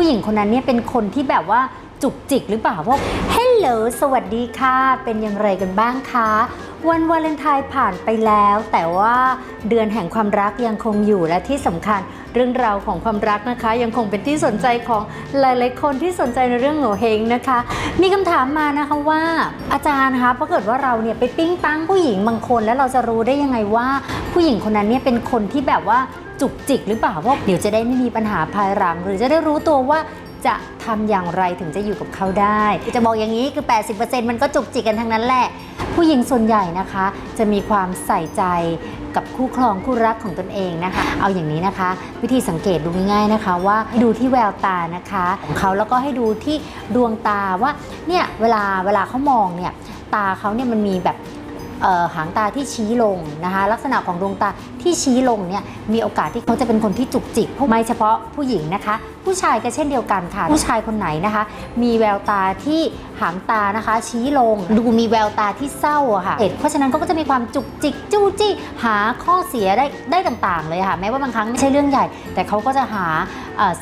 ผู้หญิงคนนั้นเนี่ยเป็นคนที่แบบว่าจุกจิกหรือเปล่าว่าเฮลโหลสวัสดีค่ะ เป็นอย่างไรกันบ้างคะ วันวาเลนไทน์ผ่านไปแล้ว แต่ว่าเดือนแห่งความรักยังคงอยู่และที่สำคัญเรื่องราวของความรักนะคะ ยังคงเป็นที่สนใจของหลายๆคนที่สนใจในเรื่องโงเฮงนะคะ มีคำถามมานะคะว่า อาจารย์คะถ้าเกิดว่าเราเนี่ยไปปิ้งปังผู้หญิงบางคน แล้วเราจะรู้ได้ยังไงว่า ผู้หญิงคนนั้นเนี่ยเป็นคนที่แบบว่า จุกจิกหรือเปล่าว่าเดี๋ยวจะได้ไม่มีปัญหาภายหลัง หรือจะได้รู้ตัวว่าจะทำอย่างไรถึงจะอยู่กับเขาได้ จะบอกอย่างนี้คือ 80%มันก็จุกจิกกันทั้งนั้นแหละ ผู้หญิงส่วนใหญ่นะคะ จะมีความใส่ใจกับคู่ครองคู่รักของตนเองนะคะ เอาอย่างนี้นะคะ วิธีสังเกตดูง่ายๆนะคะว่าให้ดูที่แววตานะคะของเขาแล้วก็ให้ดูที่ดวงตาว่าเนี่ยเวลาเวลาเขามองเนี่ยตาเขาเนี่ยมันมีแบบ หางตาที่ชี้ลงนะคะลักษณะของดวงตาที่ชี้ลงเนี่ยมีโอกาสที่เขาจะเป็นคนที่จุกจิกไม่เฉพาะผู้หญิงนะคะ ผู้ชายก็เช่นเดียวกันค่ะ ผู้ชายคนไหนนะคะ มีแววตาที่หางตานะคะ ชี้ลง ดูมีแววตาที่เศร้าค่ะเพราะฉะนั้นเขาก็จะมีความจุกจิกจู้จี้หาข้อเสียได้ได้ต่างๆ เลยค่ะ แม้ว่าบางครั้งไม่ใช่เรื่องใหญ่ แต่เขาก็จะหา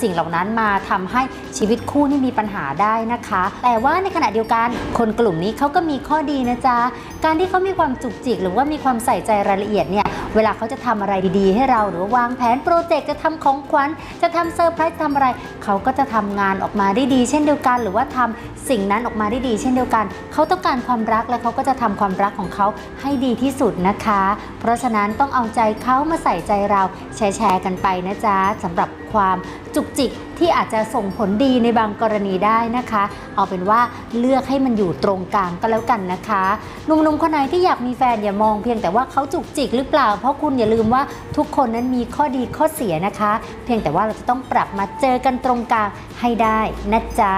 สิ่งเหล่านั้นมาทำให้ชีวิตคู่นี่มีปัญหาได้นะคะ แต่ว่าในขณะเดียวกันคนกลุ่มนี้เขาก็มีข้อดีนะจ๊ะ การที่เขามีความจุกจิก หรือว่ามีความใส่ใจรายละเอียดเนี่ยเวลาเขาจะทำอะไรดีๆ ให้เราหรือวาวางแผนโปรเจกต์จะทำของขวัญจะทำเซอร์ไพรส์ทำอะไร เขาก็จะทำงานออกมาได้ดี เช่นเดียวกัน หรือว่าทำสิ่งนั้นออกมาได้ดี เช่นเดียวกัน เขาต้องการความรักและเขาก็จะทำความรักของเขาให้ดีที่สุดนะคะ เพราะฉะนั้นต้องเอาใจเขามาใส่ใจเราแชร์แชร์กันไปนะจ๊ะสำหรับความ จุกจิกที่อาจจะส่งผลดีในบางกรณีได้นะคะ เอาเป็นว่าเลือกให้มันอยู่ตรงกลางก็แล้วกันนะคะหนุ่มๆคนไหนที่อยากมีแฟนอย่ามองเพียงแต่ว่าเขาจุกจิกหรือเปล่า เพราะคุณอย่าลืมว่าทุกคนนั้นมีข้อดีข้อเสียนะคะ เพียงแต่ว่าเราจะต้องปรับมาเจอกันตรงกลางให้ได้นะจ๊ะ